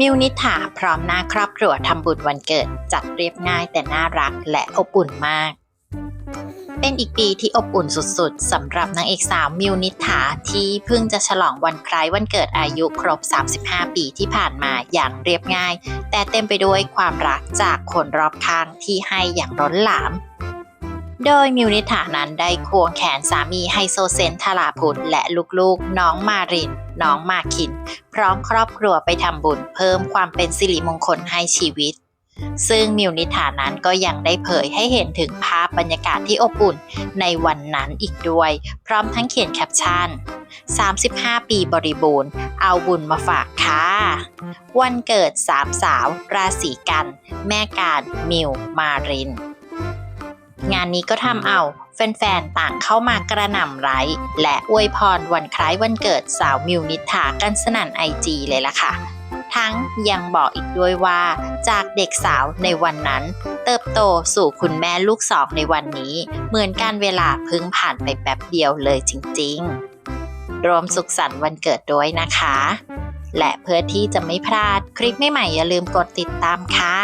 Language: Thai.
มิวนิษฐาพร้อมหน้าครอบครัวทำบุญวันเกิดจัดเรียบง่ายแต่น่ารักและอบอุ่นมาก เป็นอีกปีที่อบอุ่นสุดๆสำหรับนางเอกสาวมิวนิษฐาที่เพิ่งจะฉลองวันคล้ายวันเกิดอายุครบ 35 ปีที่ผ่านมาอย่างเรียบง่าย แต่เต็มไปด้วยความรักจากคนรอบข้างที่ให้อย่างล้นหลาม โดยมิวนิษฐานั้นได้ควงแขนสามีไฮโซเซนทาราพุทธและลูกๆ น้องมาริน น้องมาคิน พร้อมครอบครัวไปทำบุญเพิ่มความเป็นสิริมงคลให้ชีวิต ซึ่งมิวนิษฐานั้นก็ยังได้เผยให้เห็นถึงภาพบรรยากาศที่อบอุ่นในวันนั้นอีกด้วย พร้อมทั้งเขียนแคปชั่น 35 ปีบริบูรณ์ เอาบุญมาฝากค่ะวันเกิดสามสาว ราศีกัน แม่การมิวมาริน งานนี้ก็ทำเอาแฟนๆ ต่างเข้ามากระหน่ำไลค์และอวยพรวันคล้ายวันเกิดสาวมิวนิษฐากันสนั่นไอจีเลยล่ะค่ะ ทั้งยังบอกอีกด้วยว่า จากเด็กสาวในวันนั้น เติบโตสู่คุณแม่ลูกสองในวันนี้ เหมือนการเวลาเพิ่งผ่านไปแป๊บเดียวเลยจริงๆ รวมสุขสันต์วันเกิดด้วยนะคะ และเพื่อที่จะไม่พลาดคลิปใหม่ๆอย่าลืมกดติดตามค่ะ